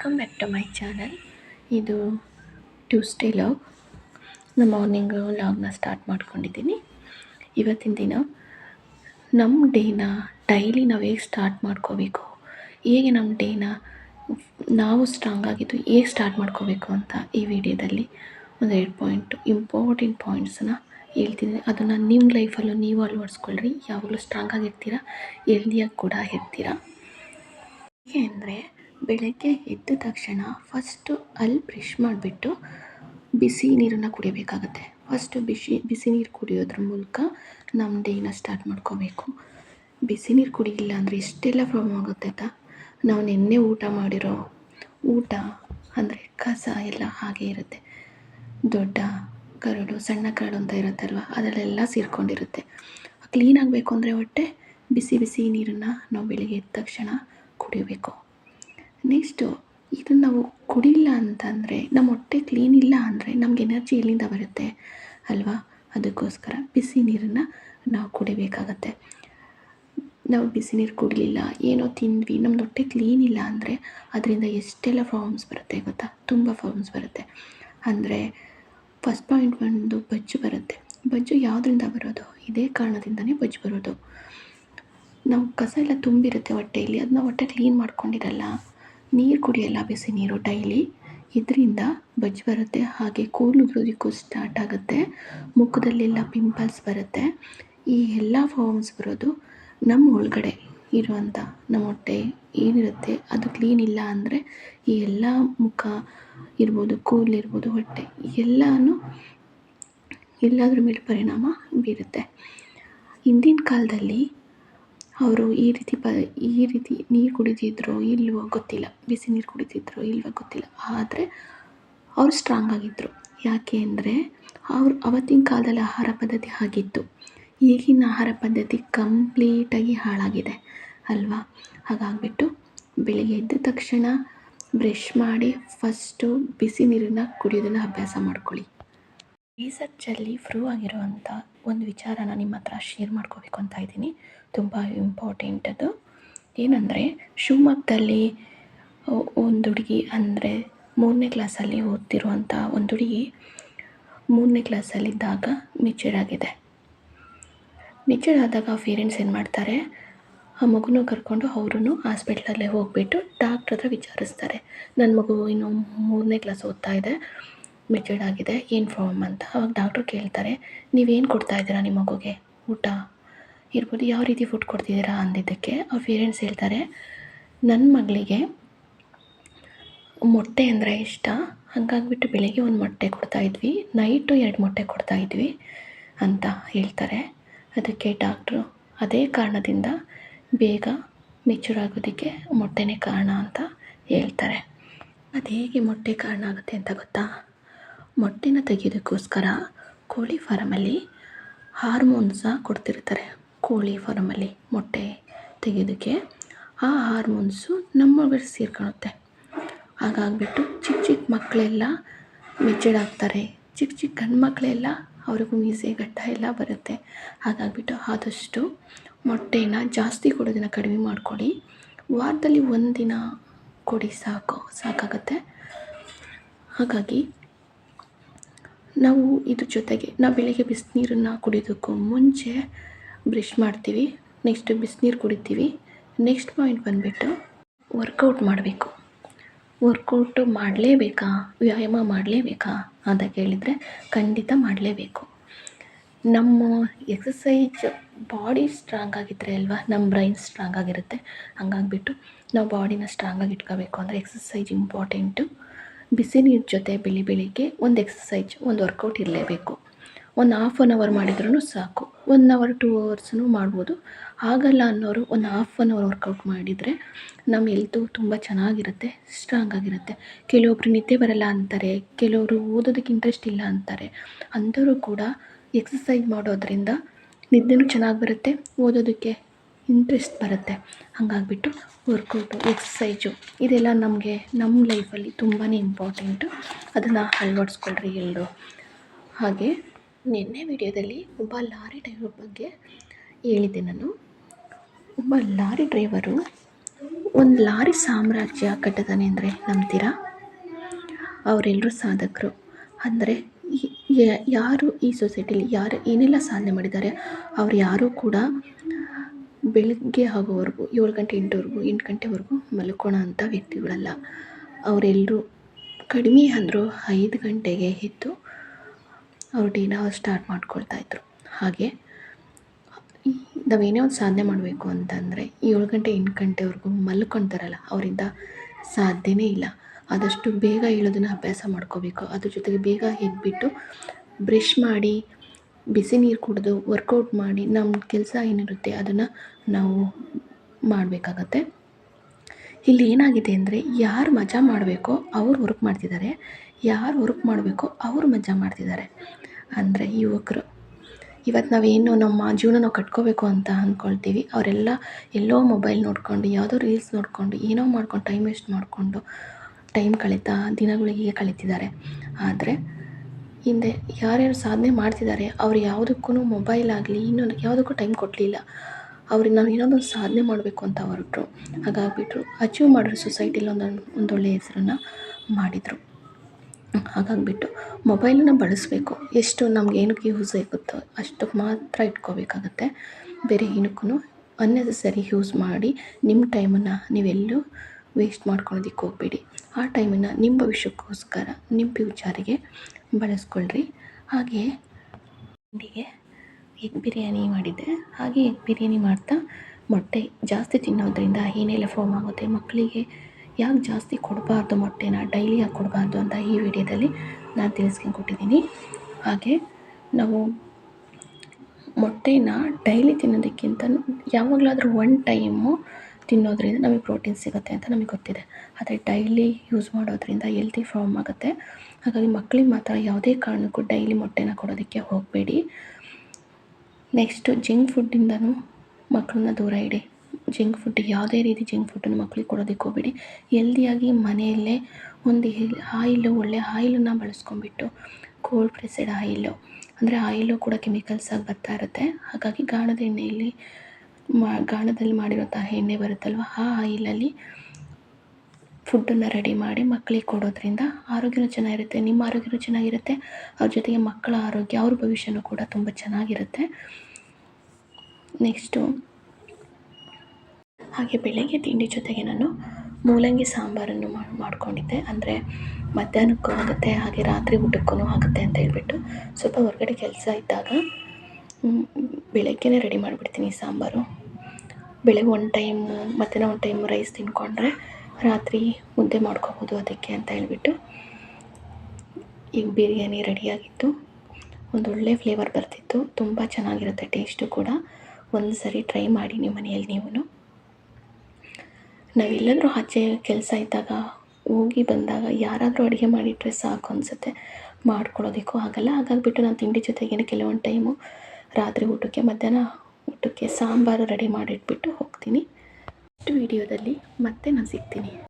Welcome back to my channel ಇದು Tuesday log ನಾನು morning ಲಾಗ್ನ ಸ್ಟಾರ್ಟ್ ಮಾಡ್ಕೊಂಡಿದ್ದೀನಿ. ಇವತ್ತಿನ ದಿನ ನಮ್ಮ ಡೇನ ಡೈಲಿ ನಾವು ಹೇಗೆ ಸ್ಟಾರ್ಟ್ ಮಾಡ್ಕೋಬೇಕು? ಹೇಗೆ ನಮ್ಮ ಡೇನ ನಾವು ಸ್ಟ್ರಾಂಗ್ ಆಗಿದ್ದು ಹೇಗೆ ಸ್ಟಾರ್ಟ್ ಮಾಡ್ಕೋಬೇಕು ಅಂತ ಈ ವಿಡಿಯೋದಲ್ಲಿ ಒಂದು ಎರಡು ಪಾಯಿಂಟು ಇಂಪಾರ್ಟೆಂಟ್ ಪಾಯಿಂಟ್ಸನ್ನ ಹೇಳ್ತೀನಿ. ಅದನ್ನು ನಿಮ್ಮ ಲೈಫಲ್ಲೂ ನೀವು ಅಳವಡಿಸ್ಕೊಳ್ರಿ. ಯಾವಾಗಲೂ ಸ್ಟ್ರಾಂಗ್ ಆಗಿರ್ತೀರ ಹೆಲ್ದಿಯಾಗಿ ಕೂಡ ಇರ್ತೀರ. ಹೇಗೆ ಅಂದರೆ ಬೆಳಗ್ಗೆ ಎದ್ದ ತಕ್ಷಣ ಫಸ್ಟು ಅಲ್ಲಿ ಬ್ರಷ್ ಮಾಡಿಬಿಟ್ಟು ಬಿಸಿ ನೀರನ್ನು ಕುಡಿಯಬೇಕಾಗತ್ತೆ ಫಸ್ಟು ಬಿಸಿ ಬಿಸಿ ನೀರು ಕುಡಿಯೋದ್ರ ಮೂಲಕ ನಮ್ಮ ಡೇನ ಸ್ಟಾರ್ಟ್ ಮಾಡ್ಕೋಬೇಕು. ಬಿಸಿ ನೀರು ಕುಡಿಯಿಲ್ಲ ಅಂದರೆ ಎಷ್ಟೆಲ್ಲ ಪ್ರಾಬ್ಲಮ್ ಆಗುತ್ತೆ ಆಯಿತಾ ನಾವು ನಿನ್ನೆ ಊಟ ಮಾಡಿರೋ ಊಟ ಅಂದರೆ ಕಸ ಎಲ್ಲ ಹಾಗೆ ಇರುತ್ತೆ. ದೊಡ್ಡ ಕರಡು, ಸಣ್ಣ ಕರಡು ಅಂತ ಇರುತ್ತಲ್ವ, ಅದರಲ್ಲೆಲ್ಲ ಸೇರಿಕೊಂಡಿರುತ್ತೆ. ಕ್ಲೀನ್ ಆಗಬೇಕು ಅಂದರೆ ಹೊಟ್ಟೆ ಬಿಸಿ ಬಿಸಿ ನೀರನ್ನು ನಾವು ಬೆಳಿಗ್ಗೆ ಎದ್ದ ತಕ್ಷಣ ಕುಡಿಬೇಕು. ನೆಕ್ಸ್ಟು ಇದನ್ನು ನಾವು ಕುಡಿಲ್ಲ ಅಂತಂದರೆ, ನಮ್ಮ ಹೊಟ್ಟೆ ಕ್ಲೀನ್ ಇಲ್ಲ ಅಂದರೆ ನಮ್ಗೆ ಎನರ್ಜಿ ಎಲ್ಲಿಂದ ಬರುತ್ತೆ? ಅಲ್ವಾ? ಅದಕ್ಕೋಸ್ಕರ ಬಿಸಿ ನೀರನ್ನು ನಾವು ಕುಡಿಬೇಕಾಗತ್ತೆ. ನಾವು ಬಿಸಿ ನೀರು ಕುಡಿಲಿಲ್ಲ, ಏನೋ ತಿಂದ್ವಿ ನಮ್ಮ ಹೊಟ್ಟೆ ಕ್ಲೀನ್ ಇಲ್ಲ ಅಂದರೆ ಅದರಿಂದ ಎಷ್ಟೆಲ್ಲ ಫಾರ್ಮ್ಸ್ ಬರುತ್ತೆ ಗೊತ್ತಾ? ತುಂಬ ಫಾರ್ಮ್ಸ್ ಬರುತ್ತೆ. ಅಂದರೆ ಫಸ್ಟ್ ಪಾಯಿಂಟ್ ಒಂದು ಬಜ್ಜು ಬರುತ್ತೆ. ಬಜ್ಜು ಯಾವುದರಿಂದ ಬರೋದು? ಇದೇ ಕಾರಣದಿಂದನೇ ಬಜ್ಜು ಬರೋದು. ನಾವು ಕಸ ಎಲ್ಲ ತುಂಬಿರುತ್ತೆ ಹೊಟ್ಟೆಯಲ್ಲಿ ಅದನ್ನ ಹೊಟ್ಟೆ ಕ್ಲೀನ್ ಮಾಡ್ಕೊಂಡಿರಲ್ಲ ನೀರು ಕುಡಿಯಲ್ಲ ಬಿಸಿ ನೀರು ಡೈಲಿ. ಇದರಿಂದ ಬಜ್ಜಿ ಬರುತ್ತೆ, ಹಾಗೆ ಕೂದಲು ಉದುರೋದಕ್ಕೂ ಸ್ಟಾರ್ಟ್ ಆಗುತ್ತೆ. ಮುಖದಲ್ಲೆಲ್ಲ ಪಿಂಪಲ್ಸ್ ಬರುತ್ತೆ. ಈ ಎಲ್ಲ ಫಾರ್ಮ್ಸ್ ಬರೋದು ನಮ್ಮ ಒಳಗಡೆ ಇರುವಂಥ ನಮ್ಮ ಹೊಟ್ಟೆ ಏನಿರುತ್ತೆ ಅದು ಕ್ಲೀನ್ ಇಲ್ಲ ಅಂದರೆ ಈ ಎಲ್ಲ ಮುಖ ಇರ್ಬೋದು ಕೂದಲಿರ್ಬೋದು ಹೊಟ್ಟೆ ಎಲ್ಲನೂ ಎಲ್ಲದ್ರ ಮೇಲೆ ಪರಿಣಾಮ ಬೀರುತ್ತೆ. ಹಿಂದಿನ ಕಾಲದಲ್ಲಿ ಅವರು ಈ ರೀತಿ ಪ ಈ ರೀತಿ ನೀರು ಕುಡಿತಿದ್ರೋ ಇಲ್ವೋ ಗೊತ್ತಿಲ್ಲ. ಬಿಸಿ ನೀರು ಕುಡಿತಿದ್ರೋ ಇಲ್ವೋ ಗೊತ್ತಿಲ್ಲ. ಆದರೆ ಅವರು ಸ್ಟ್ರಾಂಗ್ ಆಗಿದ್ದರು ಯಾಕೆ ಅಂದರೆ ಅವ್ರು ಅವತ್ತಿನ ಕಾಲದಲ್ಲಿ ಆಹಾರ ಪದ್ಧತಿ ಆಗಿತ್ತು ಈಗಿನ ಆಹಾರ ಪದ್ಧತಿ ಕಂಪ್ಲೀಟಾಗಿ ಹಾಳಾಗಿದೆ, ಅಲ್ವಾ? ಹಾಗಾಗಿಬಿಟ್ಟು ಬೆಳಿಗ್ಗೆ ಎದ್ದ ತಕ್ಷಣ ಬ್ರಷ್ ಮಾಡಿ ಫಸ್ಟು ಬಿಸಿ ನೀರನ್ನು ಕುಡಿಯೋದನ್ನು ಅಭ್ಯಾಸ ಮಾಡ್ಕೊಳ್ಳಿ. ರಿಸರ್ಚಲ್ಲಿ ಫ್ರೂ ಆಗಿರುವಂಥ ಒಂದು ವಿಚಾರನ ನಿಮ್ಮ ಹತ್ರ ಶೇರ್ ಮಾಡ್ಕೋಬೇಕು ಅಂತ ಇದ್ದೀನಿ. ತುಂಬ ಇಂಪಾರ್ಟೆಂಟ್ ಅದು. ಏನಂದರೆ, ಶಿವಮೊಗ್ಗದಲ್ಲಿ ಒಂದು ಹುಡುಗಿ ಅಂದರೆ ಮೂರನೇ ಕ್ಲಾಸಲ್ಲಿ ಓದ್ತಿರುವಂಥ ಒಂದು ಹುಡುಗಿ ಮೂರನೇ ಕ್ಲಾಸಲ್ಲಿದ್ದಾಗ ಮೆಚೂರ್ ಆಗಿದೆ. ಮೆಚೂರ್ ಆದಾಗ ಪೇರೆಂಟ್ಸ್ ಏನು ಮಾಡ್ತಾರೆ, ಆ ಮಗುನೂ ಕರ್ಕೊಂಡು ಅವರೂ ಹಾಸ್ಪಿಟ್ಲಲ್ಲೇ ಹೋಗಿಬಿಟ್ಟು ಡಾಕ್ಟ್ರ್ ಹತ್ರ ವಿಚಾರಿಸ್ತಾರೆ. ನನ್ನ ಮಗು ಇನ್ನು ಮೂರನೇ ಕ್ಲಾಸ್ ಓದ್ತಾ ಇದೆ. ಮೆಚೂರ್ಡ್ ಆಗಿದೆ, ಏನು ಫಾರ್ಮ್ ಅಂತ ಅವಾಗ ಡಾಕ್ಟ್ರು ಕೇಳ್ತಾರೆ, ನೀವೇನು ಕೊಡ್ತಾ ಇದ್ದೀರಾ ನಿಮ್ಮ ಮಗುಗೆ? ಊಟ? ಇರ್ಬೋದು ಯಾವ ರೀತಿ ಫುಡ್ ಕೊಡ್ತಿದ್ದೀರಾ ಅಂದಿದ್ದಕ್ಕೆ ಅವ್ರ ಪೇರೆಂಟ್ಸ್ ಹೇಳ್ತಾರೆ ನನ್ನ ಮಗಳಿಗೆ ಮೊಟ್ಟೆ ಅಂದರೆ ಇಷ್ಟ, ಹಾಗಾಗ್ಬಿಟ್ಟು ಬೆಳಿಗ್ಗೆ ಒಂದು ಮೊಟ್ಟೆ ಕೊಡ್ತಾಯಿದ್ವಿ ನೈಟು ಎರಡು ಮೊಟ್ಟೆ ಕೊಡ್ತಾ ಇದ್ವಿ ಅಂತ ಹೇಳ್ತಾರೆ. ಅದಕ್ಕೆ ಡಾಕ್ಟ್ರು ಅದೇ ಕಾರಣದಿಂದ ಬೇಗ ಮೆಚೂರ್ ಆಗೋದಕ್ಕೆ ಮೊಟ್ಟೆನೇ ಕಾರಣ ಅಂತ ಹೇಳ್ತಾರೆ. ಅದು ಹೇಗೆ ಮೊಟ್ಟೆ ಕಾರಣ ಆಗುತ್ತೆ ಅಂತ ಗೊತ್ತಾ? ಮೊಟ್ಟೆನ ತೆಗೆಯೋದಕ್ಕೋಸ್ಕರ ಕೋಳಿ ಫಾರಮಲ್ಲಿ ಹಾರ್ಮೋನ್ಸ ಕೊಡ್ತಿರ್ತಾರೆ. ಕೋಳಿ ಫಾರಮಲ್ಲಿ ಮೊಟ್ಟೆ ತೆಗೆಯೋದಕ್ಕೆ ಆ ಹಾರ್ಮೋನ್ಸು ನಮ್ಮೊಳಗಡೆ ಸೇರ್ಕೊಳುತ್ತೆ ಹಾಗಾಗ್ಬಿಟ್ಟು ಚಿಕ್ಕ ಚಿಕ್ಕ ಮಕ್ಕಳೆಲ್ಲ ಮೆಚ್ಚಡ್ ಆಗ್ತಾರೆ. ಚಿಕ್ಕ ಚಿಕ್ಕ ಗಂಡು ಮಕ್ಕಳೆಲ್ಲ ಅವ್ರಿಗೂ ಮೀಸೆ ಗಡ್ಡ ಎಲ್ಲ ಬರುತ್ತೆ. ಹಾಗಾಗ್ಬಿಟ್ಟು ಆದಷ್ಟು ಮೊಟ್ಟೆನ ಜಾಸ್ತಿ ಕೊಡೋದನ್ನು ಕಡಿಮೆ ಮಾಡ್ಕೊಳ್ಳಿ. ವಾರದಲ್ಲಿ ಒಂದು ದಿನ ಕೊಡಿ ಸಾಕು, ಸಾಕಾಗತ್ತೆ. ಹಾಗಾಗಿ ನಾವು ಇದ್ರ ಜೊತೆಗೆ, ನಾವು ಬೆಳಗ್ಗೆ ಬಿಸಿನೀರನ್ನು ಕುಡಿಯೋದಕ್ಕೂ ಮುಂಚೆ ಬ್ರಷ್ ಮಾಡ್ತೀವಿ. ನೆಕ್ಸ್ಟ್ ಬಿಸಿನೀರು ಕುಡಿತೀವಿ. ನೆಕ್ಸ್ಟ್ ಪಾಯಿಂಟ್ ಬಂದುಬಿಟ್ಟು ವರ್ಕೌಟ್ ಮಾಡಬೇಕು. ವರ್ಕೌಟು ಮಾಡಲೇಬೇಕಾ? ವ್ಯಾಯಾಮ ಮಾಡಲೇಬೇಕಾ ಅಂತ ಕೇಳಿದರೆ ಖಂಡಿತ ಮಾಡಲೇಬೇಕು. ನಮ್ಮ ಎಕ್ಸಸೈಜ್ ಬಾಡಿ ಸ್ಟ್ರಾಂಗ್ ಆಗಿದ್ದರೆ ಅಲ್ವಾ? ನಮ್ಮ ಬ್ರೈನ್ ಸ್ಟ್ರಾಂಗ್ ಆಗಿರುತ್ತೆ. ಹಂಗಾಗಿಬಿಟ್ಟು ನಾವು ಬಾಡಿನ ಸ್ಟ್ರಾಂಗಾಗಿ ಇಟ್ಕೋಬೇಕು. ಅಂದರೆ ಎಕ್ಸಸೈಜ್ ಇಂಪಾರ್ಟೆಂಟು ಬಿಸಿ ನೀರು ಜೊತೆ ಬೆಳಿ ಬೆಳಿಗ್ಗೆ ಒಂದು ಎಕ್ಸಸೈಜ್ ಒಂದು ವರ್ಕೌಟ್ ಇರಲೇಬೇಕು. ಒಂದು ಹಾಫ್ ಆನ್ ಅವರ್ ಮಾಡಿದ್ರೂ ಸಾಕು. ಒನ್ ಅವರ್ ಟೂ ಅವರ್ಸ್ನೂ ಮಾಡ್ಬೋದು. ಆಗಲ್ಲ ಅನ್ನೋರು ಒಂದು ಹಾಫ್ ಆನ್ ಅವರ್ ವರ್ಕೌಟ್ ಮಾಡಿದರೆ ನಮ್ಮ ಹೆಲ್ತು ತುಂಬ ಚೆನ್ನಾಗಿರುತ್ತೆ ಸ್ಟ್ರಾಂಗ್ ಆಗಿರುತ್ತೆ. ಕೆಲವೊಬ್ರು ನಿದ್ದೆ ಬರಲ್ಲ ಅಂತಾರೆ, ಕೆಲವರು ಓದೋದಕ್ಕೆ ಇಂಟ್ರೆಸ್ಟ್ ಇಲ್ಲ ಅಂತಾರೆ. ಅಂಥವರು ಕೂಡ ಎಕ್ಸಸೈಜ್ ಮಾಡೋದರಿಂದ ನಿದ್ದೆನೂ ಚೆನ್ನಾಗಿ ಬರುತ್ತೆ, ಓದೋದಕ್ಕೆ ಇಂಟ್ರೆಸ್ಟ್ ಬರುತ್ತೆ. ಹಾಗಾಗ್ಬಿಟ್ಟು ವರ್ಕೌಟು ಎಕ್ಸಸೈಜು ಇದೆಲ್ಲ ನಮಗೆ ನಮ್ಮ ಲೈಫಲ್ಲಿ ತುಂಬಾ ಇಂಪಾರ್ಟೆಂಟು ಅದನ್ನು ಅಳವಡಿಸ್ಕೊಳ್ರಿ ಎಲ್ಲರೂ ಹಾಗೆ ನಿನ್ನೆ ವಿಡಿಯೋದಲ್ಲಿ ಒಬ್ಬ ಲಾರಿ ಡ್ರೈವರ್ ಬಗ್ಗೆ ಹೇಳಿದ್ದೆ ನಾನು. ಒಬ್ಬ ಲಾರಿ ಡ್ರೈವರು ಒಂದು ಲಾರಿ ಸಾಮ್ರಾಜ್ಯ ಕಟ್ಟದಾನೆ ಅಂದರೆ ನಂಬ್ತೀರಾ? ಅವರೆಲ್ಲರೂ ಸಾಧಕರು. ಅಂದರೆ ಯಾರು ಈ ಸೊಸೈಟಿಲಿ ಯಾರು ಏನೆಲ್ಲ ಸಾಧನೆ ಮಾಡಿದ್ದಾರೆ, ಅವ್ರು ಯಾರೂ ಕೂಡ ಬೆಳಗ್ಗೆ ಆಗೋವರೆಗೂ, ಏಳು ಗಂಟೆ ಎಂಟುವರೆಗೂ, ಎಂಟು ಗಂಟೆವರೆಗೂ ಮಲ್ಕೊಳ್ಳೋ ಅಂಥ ವ್ಯಕ್ತಿಗಳಲ್ಲ. ಅವರೆಲ್ಲರೂ ಕಡಿಮೆ ಅಂದರೂ ಐದು ಗಂಟೆಗೆ ಎದ್ದು ಅವ್ರ ಡೇನ ಸ್ಟಾರ್ಟ್ ಸ್ಟಾರ್ಟ್ ಮಾಡ್ಕೊಳ್ತಾಯಿದ್ರು ಹಾಗೆ ನಾವೇನೇ ಒಂದು ಸಾಧನೆ ಮಾಡಬೇಕು ಅಂತಂದರೆ ಏಳು ಗಂಟೆ, ಎಂಟು ಗಂಟೆವರೆಗೂ ಮಲ್ಕೊಳ್ತಾರಲ್ಲ ಅವರಿಂದ ಸಾಧ್ಯವೇ ಇಲ್ಲ. ಆದಷ್ಟು ಬೇಗ ಏಳೋದನ್ನು ಅಭ್ಯಾಸ ಮಾಡ್ಕೋಬೇಕು. ಅದ್ರ ಜೊತೆಗೆ ಬೇಗ ಎದ್ಬಿಟ್ಟು ಬ್ರಷ್ ಮಾಡಿ ಬಿಸಿ ನೀರು ಕುಡಿದು ವರ್ಕೌಟ್ ಮಾಡಿ ನಮ್ಮ ಕೆಲಸ ಏನಿರುತ್ತೆ ಅದನ್ನು ನಾವು ಮಾಡಬೇಕಾಗತ್ತೆ. ಇಲ್ಲಿ ಏನಾಗಿದೆ ಅಂದರೆ ಯಾರು ಮಜಾ ಮಾಡಬೇಕೋ ಅವ್ರು ವರ್ಕ್ ಮಾಡ್ತಿದ್ದಾರೆ ಯಾರು ವರ್ಕ್ ಮಾಡಬೇಕೋ ಅವರು ಮಜಾ ಮಾಡ್ತಿದ್ದಾರೆ ಅಂದರೆ ಯುವಕರು. ಇವತ್ತು ನಾವೇನು ನಮ್ಮ ಜೀವನ ನಾವು ಕಟ್ಕೋಬೇಕು ಅಂತ ಅಂದ್ಕೊಳ್ತೀವಿ ಅವರೆಲ್ಲ ಎಲ್ಲೋ ಮೊಬೈಲ್ ನೋಡ್ಕೊಂಡು, ಯಾವುದೋ ರೀಲ್ಸ್ ನೋಡಿಕೊಂಡು, ಏನೋ ಮಾಡ್ಕೊಂಡು ಟೈಮ್ ವೇಸ್ಟ್ ಮಾಡಿಕೊಂಡು ಟೈಮ್ ಕಳೀತಾ ದಿನಗಳಿಗೆ ಕಳೀತಿದ್ದಾರೆ. ಆದರೆ ಹಿಂದೆ ಯಾರ್ಯಾರು ಸಾಧನೆ ಮಾಡ್ತಿದ್ದಾರೆ, ಅವ್ರು ಯಾವುದಕ್ಕೂ ಮೊಬೈಲ್ ಆಗಲಿ ಇನ್ನೊಂದು ಯಾವುದಕ್ಕೂ ಟೈಮ್ ಕೊಡಲಿಲ್ಲ. ಅವ್ರಿಗೆ ನಾವು ಏನಾದರೂ ಸಾಧನೆ ಮಾಡಬೇಕು ಅಂತ ಹೊರಟರು. ಹಾಗಾಗಿಬಿಟ್ರು. ಅಚೀವ್ ಮಾಡಿದ್ರು ಸೊಸೈಟಿಲಿ ಒಂದೊಂದು, ಒಂದೊಳ್ಳೆ ಹೆಸರನ್ನು ಮಾಡಿದರು. ಹಾಗಾಗಿಬಿಟ್ಟು ಮೊಬೈಲನ್ನು ಬಳಸಬೇಕು. ಎಷ್ಟು ನಮ್ಗೆ ಏನಕ್ಕೆ ಯೂಸ್ ಆಗುತ್ತೋ ಅಷ್ಟಕ್ಕೆ ಮಾತ್ರ ಇಟ್ಕೋಬೇಕಾಗತ್ತೆ. ಬೇರೆ ಏನಕ್ಕೂ ಅನ್ನೆಸಸರಿ ಯೂಸ್ ಮಾಡಿ ನಿಮ್ಮ ಟೈಮನ್ನು ನೀವೆಲ್ಲೂ ವೇಸ್ಟ್ ಮಾಡ್ಕೊಳ್ಳೋದಕ್ಕೆ ಹೋಗಬೇಡಿ. ಆ ಟೈಮನ್ನು ನಿಮ್ಮ ಭವಿಷ್ಯಕ್ಕೋಸ್ಕರ, ನಿಮ್ಮ ಫ್ಯೂಚರಿಗೆ ಬಳಸ್ಕೊಳ್ರಿ. ಹಾಗೆ ಹಿಂಡಿಗೆ ಎಗ್ ಬಿರಿಯಾನಿ ಮಾಡಿದ್ದೆ. ಹಾಗೆ ಎಗ್ ಬಿರಿಯಾನಿ ಮಾಡ್ತಾ ಮೊಟ್ಟೆ ಜಾಸ್ತಿ ತಿನ್ನೋದ್ರಿಂದ ಏನೆಲ್ಲ ಫಾರ್ಮ್ ಆಗುತ್ತೆ. ಮಕ್ಕಳಿಗೆ ಯಾಕೆ ಜಾಸ್ತಿ ಕೊಡಬಾರ್ದು ಮೊಟ್ಟೆನ? ಡೈಲಿ ಯಾಕೆ ಕೊಡಬಾರ್ದು ಅಂತ ಈ ವಿಡಿಯೋದಲ್ಲಿ ನಾನು ತಿಳಿಸ್ಕೊಂಡು ಕೊಟ್ಟಿದ್ದೀನಿ. ಹಾಗೆ ನಾವು ಮೊಟ್ಟೆನ ಡೈಲಿ ತಿನ್ನೋದಕ್ಕಿಂತ ಯಾವಾಗಲಾದರೂ ಒನ್ ಟೈಮು ತಿನ್ನೋದ್ರಿಂದ ನಮಗೆ ಪ್ರೋಟೀನ್ ಸಿಗುತ್ತೆ ಅಂತ ನಮಗೆ ಗೊತ್ತಿದೆ. ಆದರೆ ಡೈಲಿ ಯೂಸ್ ಮಾಡೋದ್ರಿಂದ ಎಲ್ತಿ ಫಾರ್ಮ್ ಆಗುತ್ತೆ. ಹಾಗಾಗಿ ಮಕ್ಕಳಿಗೆ ಮಾತ್ರ ಯಾವುದೇ ಕಾರಣಕ್ಕೂ ಡೈಲಿ ಮೊಟ್ಟೆನ ಕೊಡೋದಕ್ಕೆ ಹೋಗಬೇಡಿ. ನೆಕ್ಸ್ಟು ಜಿಂಕ್ ಫುಡ್ಡಿಂದನೂ ಮಕ್ಕಳನ್ನ ದೂರ ಇಡಿ. ಜಿಂಕ್ ಫುಡ್ ಯಾವುದೇ ರೀತಿ ಜಿಂಕ್ ಫುಡ್ಡನ್ನು ಮಕ್ಕಳಿಗೆ ಕೊಡೋದಕ್ಕೆ ಹೋಗಬೇಡಿ. ಎಲ್ದಿಯಾಗಿ ಮನೆಯಲ್ಲೇ ಒಂದು ಆಯಿಲು, ಒಳ್ಳೆ ಆಯಿಲನ್ನು ಬಳಸ್ಕೊಂಡ್ಬಿಟ್ಟು ಕೋಲ್ಡ್ ಪ್ರೆಸ್ಸೆಡ್ ಆಯಿಲು, ಅಂದರೆ ಆಯಿಲು ಕೂಡ ಕೆಮಿಕಲ್ಸಾಗಿ ಬರ್ತಾ ಇರುತ್ತೆ. ಹಾಗಾಗಿ ಗಾಣದ ಎಣ್ಣೆಯಲ್ಲಿ ಮಾ, ಗಾಣದಲ್ಲಿ ಮಾಡಿರೋಂತಹ ಎಣ್ಣೆ ಬರುತ್ತಲ್ವ, ಆ ಆಯಿಲಲ್ಲಿ ಫುಡ್ಡನ್ನು ರೆಡಿ ಮಾಡಿ ಮಕ್ಕಳಿಗೆ ಕೊಡೋದರಿಂದ ಆರೋಗ್ಯವೂ ಚೆನ್ನಾಗಿರುತ್ತೆ, ನಿಮ್ಮ ಆರೋಗ್ಯವೂ ಚೆನ್ನಾಗಿರುತ್ತೆ, ಅವ್ರ ಜೊತೆಗೆ ಮಕ್ಕಳ ಆರೋಗ್ಯ, ಅವ್ರ ಭವಿಷ್ಯನೂ ಕೂಡ ತುಂಬ ಚೆನ್ನಾಗಿರುತ್ತೆ. ನೆಕ್ಸ್ಟು ಹಾಗೆ ಬೆಳಗ್ಗೆ ತಿಂಡಿ ಜೊತೆಗೆ ನಾನು ಮೂಲಂಗಿ ಸಾಂಬಾರನ್ನು ಮಾಡ್ಕೊಂಡಿದ್ದೆ. ಅಂದರೆ ಮಧ್ಯಾಹ್ನಕ್ಕೂ ಆಗುತ್ತೆ, ಹಾಗೆ ರಾತ್ರಿ ಊಟಕ್ಕೂ ಆಗುತ್ತೆ ಅಂತ ಹೇಳ್ಬಿಟ್ಟು ಸ್ವಲ್ಪ ಹೊರಗಡೆ ಕೆಲಸ ಇದ್ದಾಗ ಬೆಳಗ್ಗೆನೇ ರೆಡಿ ಮಾಡಿಬಿಡ್ತೀನಿ ಸಾಂಬಾರು. ಬೆಳಗ್ಗೆ ಒಂದು ಟೈಮು ಮಧ್ಯಾಹ್ನ ಒನ್ ಟೈಮ್ ರೈಸ್ ತಿಂದ್ಕೊಂಡ್ರೆ ರಾತ್ರಿ ಮುದ್ದೆ ಮಾಡ್ಕೊಬೋದು ಅದಕ್ಕೆ ಅಂತ ಹೇಳಿಬಿಟ್ಟು ಈಗ ಬಿರಿಯಾನಿ ರೆಡಿಯಾಗಿತ್ತು. ಒಂದೊಳ್ಳೆ ಫ್ಲೇವರ್ ಬರ್ತಿತ್ತು. ತುಂಬ ಚೆನ್ನಾಗಿರುತ್ತೆ ಟೇಸ್ಟು ಕೂಡ. ಒಂದು ಸರಿ ಟ್ರೈ ಮಾಡಿ ನಿಮ್ಮ ಮನೆಯಲ್ಲಿ ನೀವು ನಾವೆಲ್ಲಾದರೂ ಆಚೆ ಕೆಲಸ ಇದ್ದಾಗ, ಹೋಗಿ ಬಂದಾಗ ಯಾರಾದರೂ ಅಡುಗೆ ಮಾಡಿಟ್ಟರೆ ಸಾಕು ಅನಿಸುತ್ತೆ. ಮಾಡ್ಕೊಳ್ಳೋದಕ್ಕೂ ಆಗಲ್ಲ. ಹಾಗಾಗಿಬಿಟ್ಟು ನಾನು ತಿಂಡಿ ಜೊತೆಗೇನೆ ಕೆಲವೊಂದು ಟೈಮು ರಾತ್ರಿ ಊಟಕ್ಕೆ, ಮಧ್ಯಾಹ್ನ ಊಟಕ್ಕೆ ಸಾಂಬಾರು ರೆಡಿ ಮಾಡಿಟ್ಬಿಟ್ಟು ಹೋಗ್ತೀನಿ. ವೀಡಿಯೋದಲ್ಲಿ ಮತ್ತೆ ನಾನು ಸಿಗ್ತೀನಿ.